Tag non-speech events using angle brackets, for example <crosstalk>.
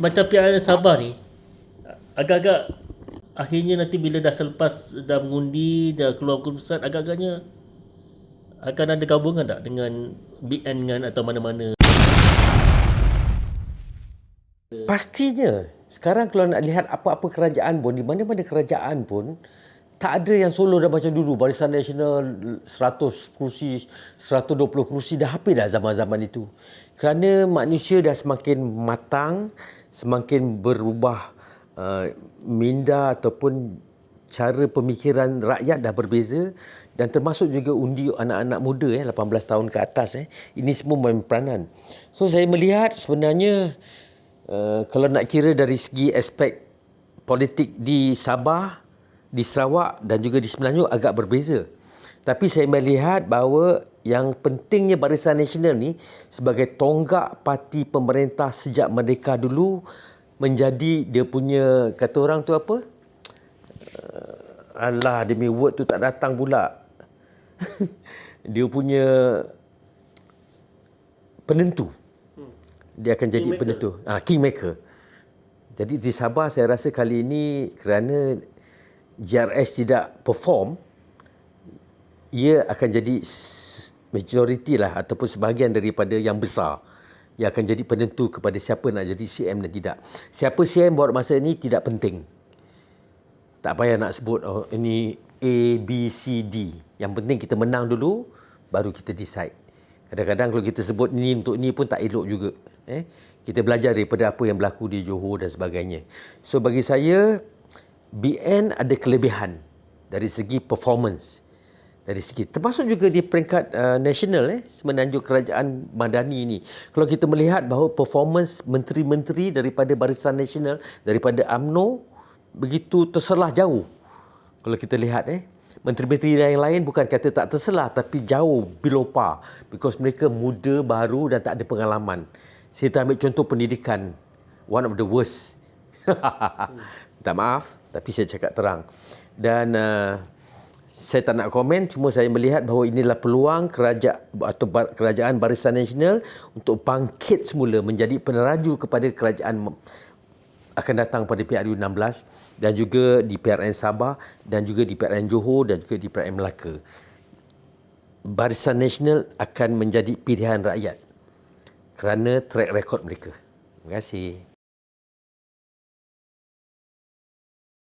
Macam PRN Sabah ni agak-agak akhirnya nanti bila dah selepas dah mengundi dah keluar keputusan agak-agaknya akan ada gabungan tak dengan BN dengan atau mana-mana Pastinya. Sekarang kalau nak lihat apa-apa kerajaan pun, di mana-mana kerajaan pun, tak ada yang solo dah macam dulu. Barisan Nasional 100 kursi, 120 kursi dah habis dah zaman-zaman itu. Kerana manusia dah semakin matang, semakin berubah uh, minda ataupun cara pemikiran rakyat dah berbeza dan termasuk juga undi anak-anak muda eh 18 tahun ke atas eh ini semua main peranan. So saya melihat sebenarnya uh, kalau nak kira dari segi aspek politik di Sabah, di Sarawak dan juga di Semenanjung agak berbeza. Tapi saya melihat bahawa yang pentingnya Barisan Nasional ni sebagai tonggak parti pemerintah sejak merdeka dulu menjadi dia punya kata orang tu apa? Uh, alah demi word tu tak datang pula. <laughs> dia punya penentu. Dia akan jadi Kingmaker. penentu. Ah, kingmaker. Jadi di Sabah saya rasa kali ini kerana GRS tidak perform, ia akan jadi majoriti lah ataupun sebahagian daripada yang besar yang akan jadi penentu kepada siapa nak jadi CM dan tidak. Siapa CM buat masa ini tidak penting. Tak payah nak sebut oh, ini A, B, C, D. Yang penting kita menang dulu, baru kita decide. Kadang-kadang kalau kita sebut ni untuk ni pun tak elok juga. Eh? Kita belajar daripada apa yang berlaku di Johor dan sebagainya. So bagi saya, BN ada kelebihan dari segi performance. Dari segi termasuk juga di peringkat uh, nasional eh semenanjung kerajaan madani ini. Kalau kita melihat bahawa performance menteri-menteri daripada Barisan Nasional daripada AMNO begitu terselah jauh. Kalau kita lihat eh menteri-menteri yang lain bukan kata tak terselah tapi jauh below par because mereka muda baru dan tak ada pengalaman. Saya ambil contoh pendidikan one of the worst. <laughs> Minta maaf tapi saya cakap terang. Dan uh, saya tak nak komen cuma saya melihat bahawa inilah peluang kerajaan atau kerajaan Barisan Nasional untuk bangkit semula menjadi peneraju kepada kerajaan akan datang pada PRU 16 dan juga di PRN Sabah dan juga di PRN Johor dan juga di PRN Melaka. Barisan Nasional akan menjadi pilihan rakyat kerana track record mereka. Terima kasih.